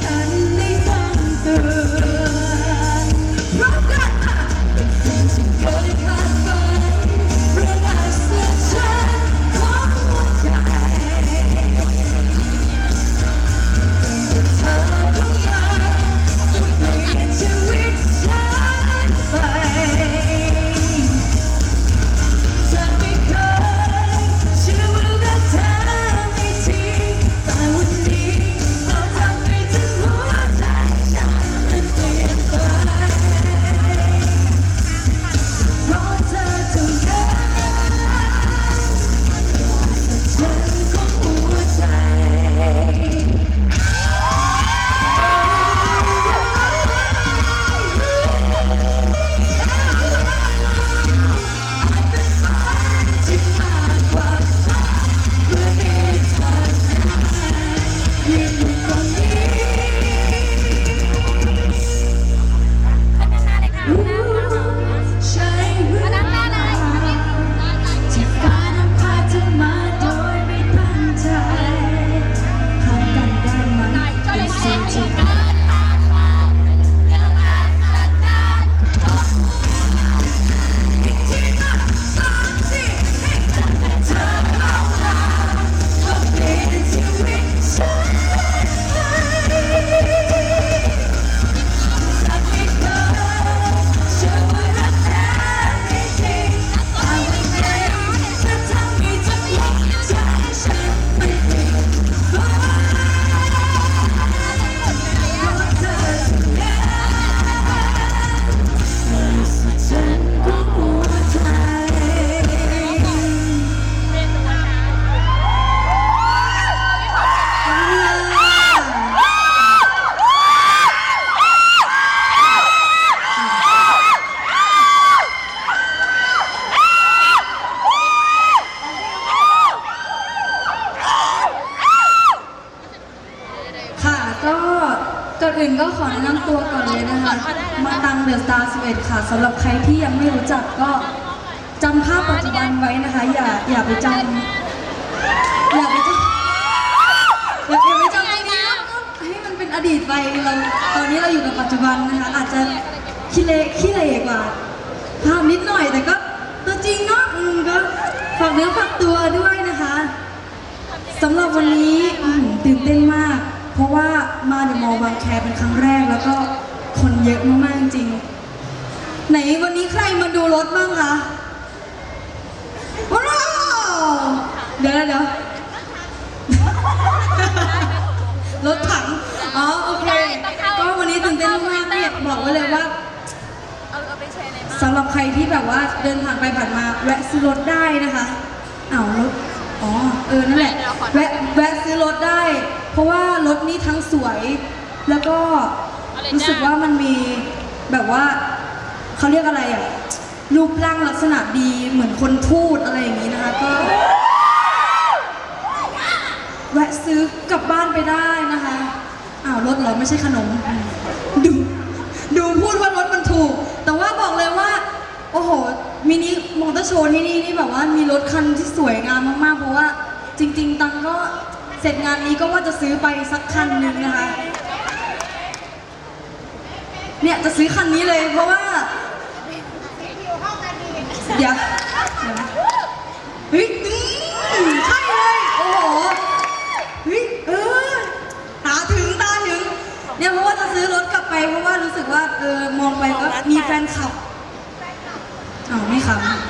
ฉัน อนอื่นก็ขอแนะนำตัวก่อนเลยนะคะ มาตังเดอะสตาร์11ค่ะสำหรับใครที่ยังไม่รู้จักก็จำภาพปัจจุบันไว้นะคะ อย่าอย่าไปจำอย่าไปจำอย่าไปจำตรงนี้นะให้มันเป็นอดีตไปเราตอนนี้เราอยู่กับปัจจุบันนะคะ อาจจะขี้เละขี้เหร่กว่าภาพนิดหน่อยแต่ก็ตัวจริงเนาะอืมก็ฝากเนื้อฝากตัวด้วยนะคะสำหรับวันนี้ มาเดอะมอลล์บางแคเป็นครั้งแรก แล้วก็คนเยอะมากๆจริง ไหนวันนี้ใครมาดูรถบ้างคะว้าวเดี๋ยวเดี๋ยวรถถัง อ๋อโอเค ก็วันนี้ตื่นเต้นมากๆเนี่ยบอกไว้เลยว่าเอาเอาไปแชร์ในบ้านสำหรับใครที่แบบว่าเดินผ่านไปผ่านมาแวะซื้อรถได้นะคะอ้าวรถ อ๋อ เออ นั่นแหละ แวะแวะซื้อรถได้ เพราะว่ารถนี้ทั้งสวย แล้วก็รู้สึกว่ามันมีแบบว่าเขาเรียกอะไรอะรูปร่างลักษณะดีเหมือนคนพูดอะไรอย่างนี้นะคะก็แวะซื้อกลับบ้านไปได้นะคะอ้าวรถเหรอไม่ใช่ขนมดูดูพูดว่ารถมันถูก แต่ว่าบอกเลยว่า โอ้โหมินิมอเตอร์โชว์ที่นี่นี่แบบว่ามีรถคันที่สวยงามมากๆ เพราะว่าจริง ๆ ตังก็ เสร็จงานนี้ก็ว่าจะซื้อไปสักคันหนึ่งนะคะ เนี่ยจะซื้อคันนี้เลยเพราะว่า เดี๋ยวเดี๋ยวนะเฮ้ยอืมใช่เลย โอ้โหเฮ้ยเออตาถึงตาถึง เนี่ยเพราะว่าจะซื้อรถกลับไป เพราะว่ารู้สึกว่าเออมองไปก็มีแฟนคลับอ้าวไม่ขำ